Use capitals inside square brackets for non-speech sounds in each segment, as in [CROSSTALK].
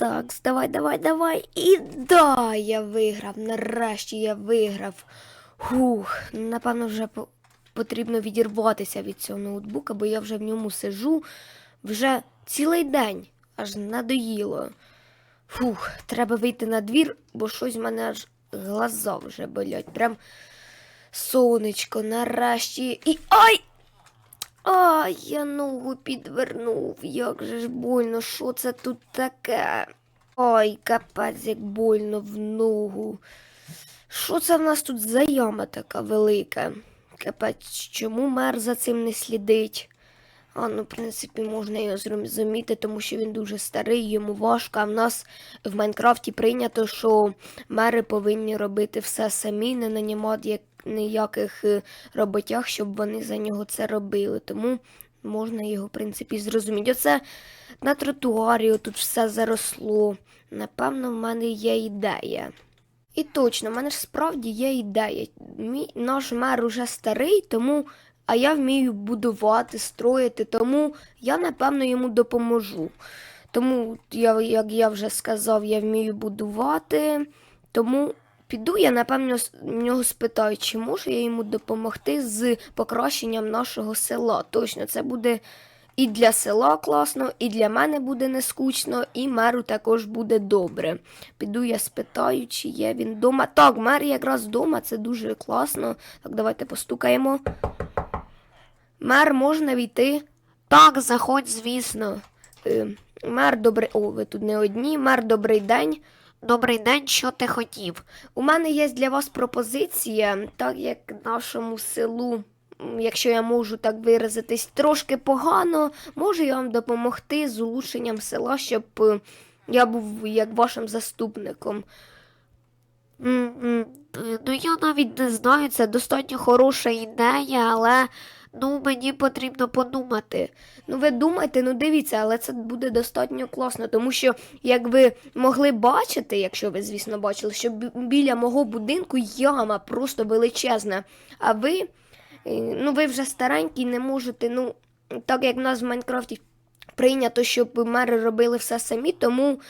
Так, давай, давай, давай. І да, я виграв. Нарешті я виграв. Хух, напевно, вже потрібно відірватися від цього ноутбука, бо я вже в ньому сижу вже цілий день, аж надоїло. Фух, треба вийти на двір, бо щось в мене аж глаза вже болять. Прям сонечко, нарешті. І ай! Ай, я ногу підвернув. Як же ж больно, що це тут таке? Ой, капець, як больно в ногу. Що це в нас тут за яма така велика? Капець, чому мер за цим не слідить? А, ну, в принципі, можна його зрозуміти, тому що він дуже старий, йому важко. А в нас в Майнкрафті прийнято, що мери повинні робити все самі, не нанімати як- ніяких е, роботяг, щоб вони за нього це робили. Тому можна його, в принципі, зрозуміти. Оце на тротуарі тут все заросло. Напевно, в мене є ідея. І точно, в мене ж справді є ідея. Мій, наш мер уже старий, тому а я вмію будувати, строїти, тому я, напевно, йому допоможу. Тому, я, як я вже сказав, я вмію будувати. Тому піду я, напевно, нього спитаю, чи можу я йому допомогти з покращенням нашого села. Точно, це буде і для села класно, і для мене буде не скучно, і меру також буде добре. Піду я спитаю, чи є він вдома. Так, мер якраз вдома, це дуже класно. Так, давайте постукаємо. Мер, можна війти? Так, заходь, звісно. Е, мер, добрий. О, ви тут не одні. Мер, добрий день. Добрий день, що ти хотів? У мене є для вас пропозиція, так як нашому селу, якщо я можу так виразитись, трошки погано, можу я вам допомогти з улучшенням села, щоб е, я був як вашим заступником. Ну, я навіть не знаю, це достатньо хороша ідея, але ну, мені потрібно подумати. Ну, ви думайте, ну дивіться, але це буде достатньо класно, тому що, як ви могли бачити, якщо ви, звісно, бачили, що біля мого будинку яма просто величезна. А ви, е, ну, ви вже старенькі, не можете, ну, так як в нас в Майнкрафті прийнято, щоб мери робили все самі, тому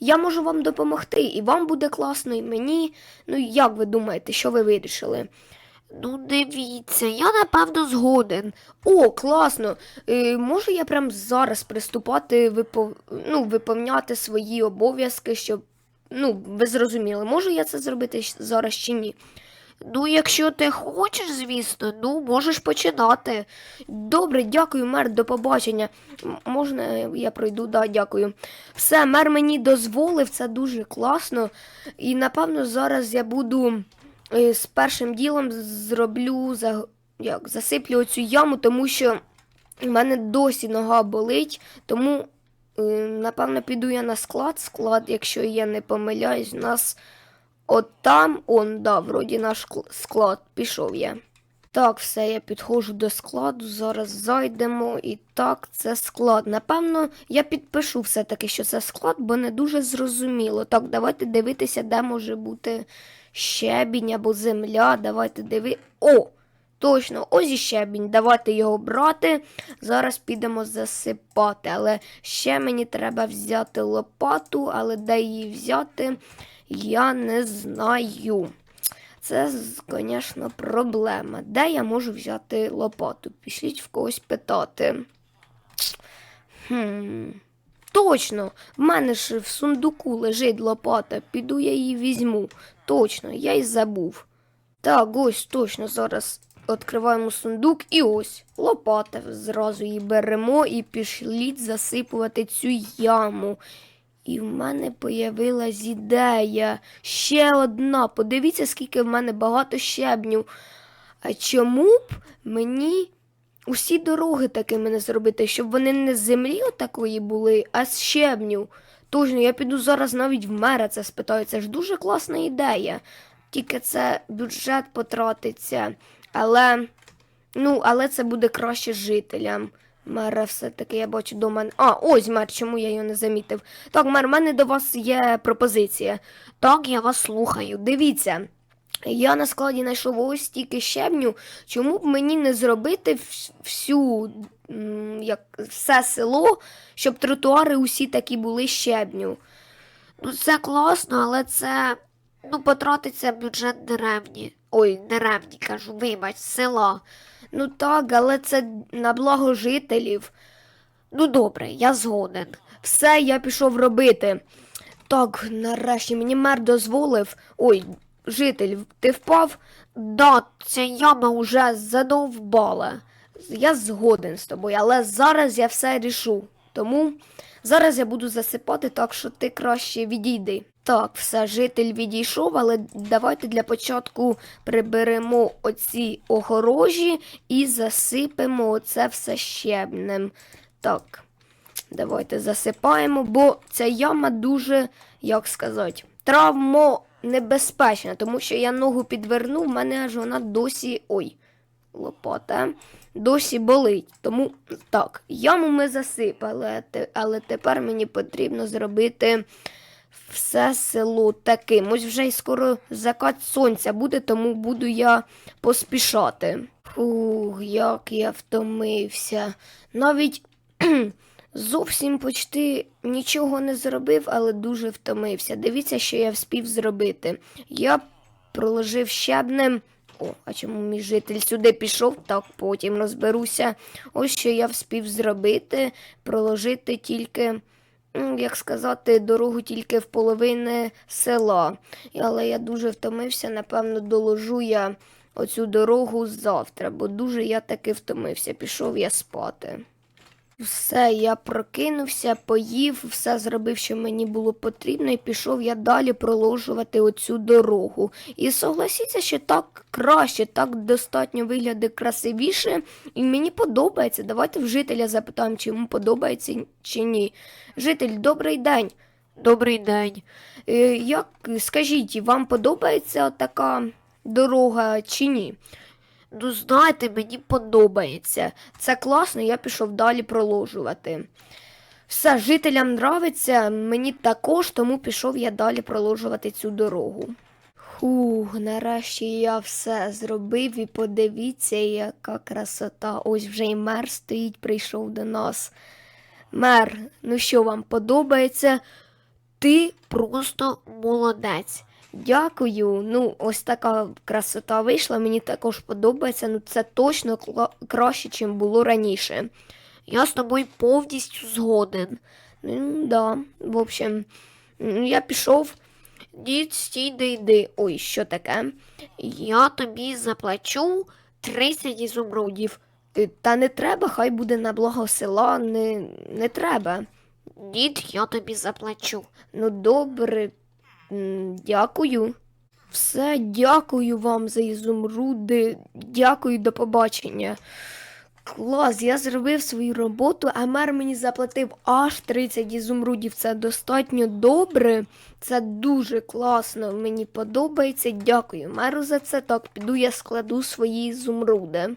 я можу вам допомогти, і вам буде класно, і мені. Ну, як ви думаєте, що ви вирішили? Ну, дивіться, я напевно згоден. О, класно. Е, можу я прямо зараз приступати випов... ну, виповняти свої обов'язки, щоб. Ну, ви зрозуміли, можу я це зробити зараз чи ні? Ну, якщо ти хочеш, звісно, ну можеш починати. Добре, дякую, мер, до побачення. Можна я пройду? Да, дякую. Все, мер мені дозволив, це дуже класно. І напевно зараз я буду з першим ділом зроблю за, як, засиплю оцю яму, тому що в мене досі нога болить, тому е, напевно піду я на склад. Склад, якщо я не помиляюсь, у нас от там, он, да, вроді наш склад, пішов я. Так, все, я підходжу до складу, зараз зайдемо. І так, це склад. Напевно, я підпишу все-таки, що це склад, бо не дуже зрозуміло. Так, давайте дивитися, де може бути щебінь або земля. Давайте диви. О! Точно, ось і щебінь. Давайте його брати. Зараз підемо засипати. Але ще мені треба взяти лопату, але де її взяти, я не знаю. Це, звісно, проблема. Де я можу взяти лопату? Пішліть в когось питати. Хм. Точно, в мене ж в сундуку лежить лопата, піду я її візьму. Точно, я й забув. Так, ось точно зараз відкриваємо сундук і ось лопата. Зразу її беремо і пішліть засипувати цю яму. І в мене появилась ідея. Ще одна. Подивіться, скільки в мене багато щебню. А чому б мені усі дороги такими не зробити, щоб вони не з землі отакої були, а з щебню? Точно, я піду зараз навіть в мера це спитаю. Це ж дуже класна ідея. Тільки це бюджет потратиться. Але, ну, але це буде краще жителям. Мера все-таки я бачу до мене. А, ось мер, чому я його не замітив. Так, мер, в мене до вас є пропозиція. Так, я вас слухаю. Дивіться. Я на складі знайшов ось стільки щебню. Чому б мені не зробити всю, як, все село, щоб тротуари усі такі були щебню? Ну, це класно, але це ну, потратиться бюджет деревні. Ой, деревні, кажу, вибач, села. Ну так, але це на благо жителів. Ну добре, я згоден. Все, я пішов робити. Так, нарешті мені мер дозволив. Ой, житель, ти впав? Да, ця яма уже задовбала. Я згоден з тобою, але зараз я все рішу. Тому зараз я буду засипати, так що ти краще відійди. Так, все, житель відійшов, але давайте для початку приберемо оці огорожі і засипемо оце все щебнем. Так, давайте засипаємо, бо ця яма дуже, як сказати, травмонебезпечна, тому що я ногу підвернув, в мене аж вона досі. Ой, лопата. Досі болить. Тому так, яму ми засипали, але тепер мені потрібно зробити все село таким. Ось вже й скоро закат сонця буде, тому буду я поспішати. Фух, як я втомився. Навіть зовсім почти нічого не зробив, але дуже втомився. Дивіться, що я вспів зробити. Я проложив щебнем. О, а чому мій житель сюди пішов? Так потім розберуся. Ось що я вспів зробити, проложити тільки, як сказати, дорогу тільки в половини села. Але я дуже втомився, напевно, доложу я оцю дорогу завтра, бо дуже я таки втомився. Пішов я спати. Все, я прокинувся, поїв, все зробив, що мені було потрібно, і пішов я далі проложувати оцю дорогу. І согласіться, що так краще, так достатньо виглядає красивіше, і мені подобається. Давайте в жителя запитаємо, чи йому подобається чи ні. Житель, добрий день. Добрий день. Е, Як скажіть, вам подобається така дорога чи ні? Ну, знаєте, мені подобається. Це класно, я пішов далі проложувати. Все, жителям нравиться, мені також, тому пішов я далі проложувати цю дорогу. Хух, нарешті я все зробив і подивіться, яка красота. Ось вже й мер стоїть, прийшов до нас. Мер, ну що вам подобається? Ти просто молодець. Дякую. Ну, ось така красота вийшла. Мені також подобається. Ну, це точно краще, ніж було раніше. Я з тобою повністю згоден. Ну, да. В общем, я пішов. Дід, стій, не йди. Ой, що таке? Я тобі заплачу 30 ізумрудів. Та не треба, хай буде на благо села, не, не треба. Дід, я тобі заплачу. Ну, добре, дякую. Все, дякую вам за ізумруди. Дякую, до побачення. Клас, я зробив свою роботу, а мер мені заплатив аж 30 ізумрудів. Це достатньо добре. Це дуже класно. Мені подобається. Дякую меру за це. Так, піду я складу свої ізумруди.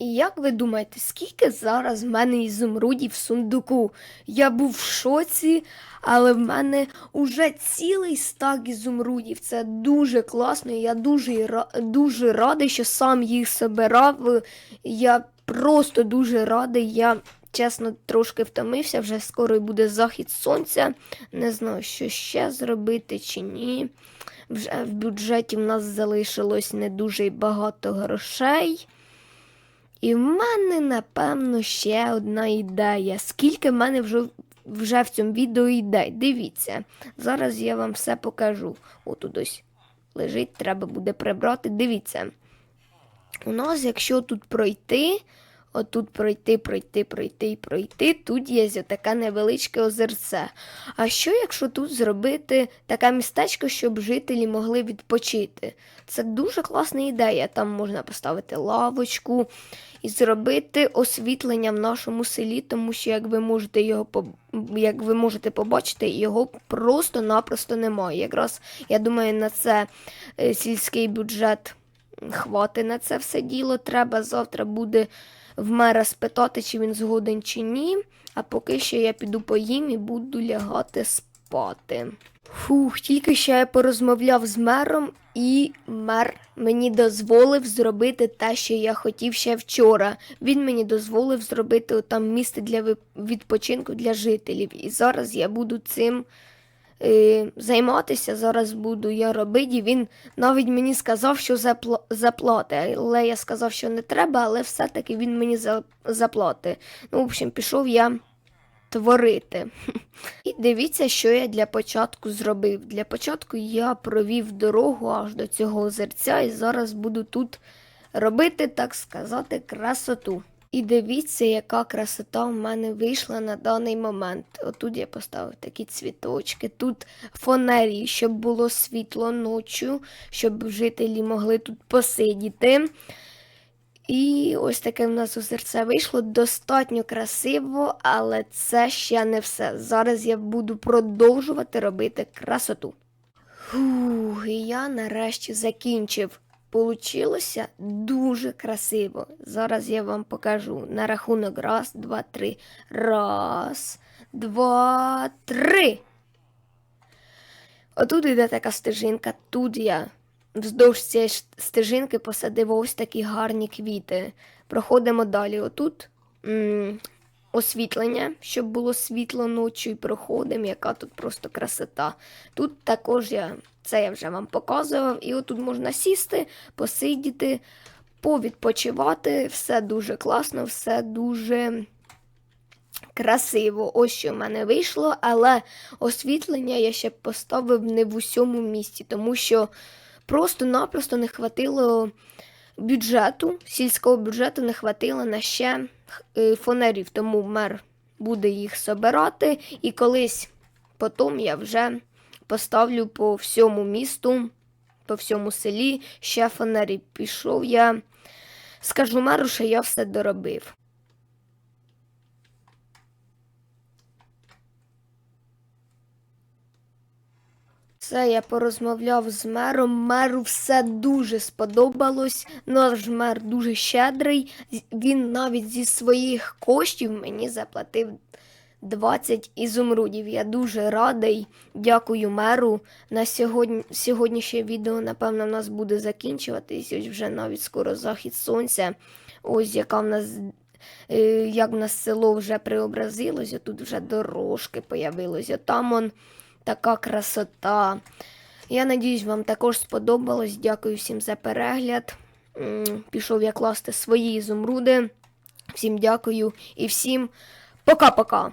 І як ви думаєте, скільки зараз в мене ізумрудів в сундуку? Я був в шоці, але в мене уже цілий стак ізумрудів. Це дуже класно. Я дуже, дуже радий, що сам їх собирав. Я просто дуже радий. Я чесно трошки втомився, вже скоро буде захід сонця. Не знаю, що ще зробити чи ні. Вже в бюджеті в нас залишилось не дуже багато грошей. І в мене, напевно, ще одна ідея. Скільки в мене вже, вже в цьому відео ідей. Дивіться, зараз я вам все покажу. Отут лежить, треба буде прибрати. Дивіться. У нас, якщо тут пройти, отут пройти, пройти, пройти і пройти, тут є таке невеличке озерце. А що, якщо тут зробити таке містечко, щоб жителі могли відпочити? Це дуже класна ідея. Там можна поставити лавочку і зробити освітлення в нашому селі, тому що, як ви можете його як ви можете побачити, його просто-напросто немає. Якраз я думаю, на це е, сільський бюджет хвати на це все діло. Треба завтра буде в мера спитати, чи він згоден чи ні. А поки що я піду поїм і буду лягати спати. Фух, тільки що я порозмовляв з мером, і мер мені дозволив зробити те, що я хотів ще вчора. Він мені дозволив зробити там місце для відпочинку для жителів. І зараз я буду цим займатися. Зараз буду я робити. І він навіть мені сказав, що запла- заплати. Але я сказав, що не треба, але все-таки він мені за- заплати. Ну, в общем, пішов я творити. [LAUGHS] І дивіться, що я для початку зробив. Для початку я провів дорогу аж до цього озерця, і зараз буду тут робити, так сказати, красоту. І дивіться, яка красота в мене вийшла на даний момент. Отут я поставив такі цвіточки, тут фонарі, щоб було світло ночі, щоб жителі могли тут посидіти. І ось таке в нас озерце вийшло достатньо красиво, але це ще не все. Зараз я буду продовжувати робити красоту. Фух, і я нарешті закінчив. Получилося дуже красиво. Зараз я вам покажу на рахунок раз, два, три. Раз, два, три. Отут йде така стежинка, тут я вздовж цієї стежинки посадив ось такі гарні квіти. Проходимо далі. Отут освітлення, щоб було світло ночі, і проходимо, яка тут просто красота. Тут також я це я вже вам показував, і отут можна сісти, посидіти, повідпочивати. Все дуже класно, все дуже красиво. Ось що в мене вийшло, але освітлення я ще поставив не в усьому місті, тому що просто-напросто не хватило бюджету, сільського бюджету не хватило на ще е, фонарів, тому мер буде їх собирати, і колись потім я вже поставлю по всьому місту, по всьому селі ще фонарі. Пішов я, скажу меру, що я все доробив. Це я порозмовляв з мером. Меру все дуже сподобалось. Наш мер дуже щедрий. Він навіть зі своїх коштів мені заплатив 20 ізумрудів. Я дуже радий. Дякую меру. На сьогодні сьогоднішнє відео, напевно, в нас буде закінчуватись. Ось вже навіть скоро захід сонця. Ось яка в нас. е, Як в нас село вже преобразилося, тут вже дорожки появилися. Там он така красота. Я надіюсь, вам також сподобалось. Дякую всім за перегляд. Пішов я класти свої ізумруди. Всім дякую і всім пока-пока.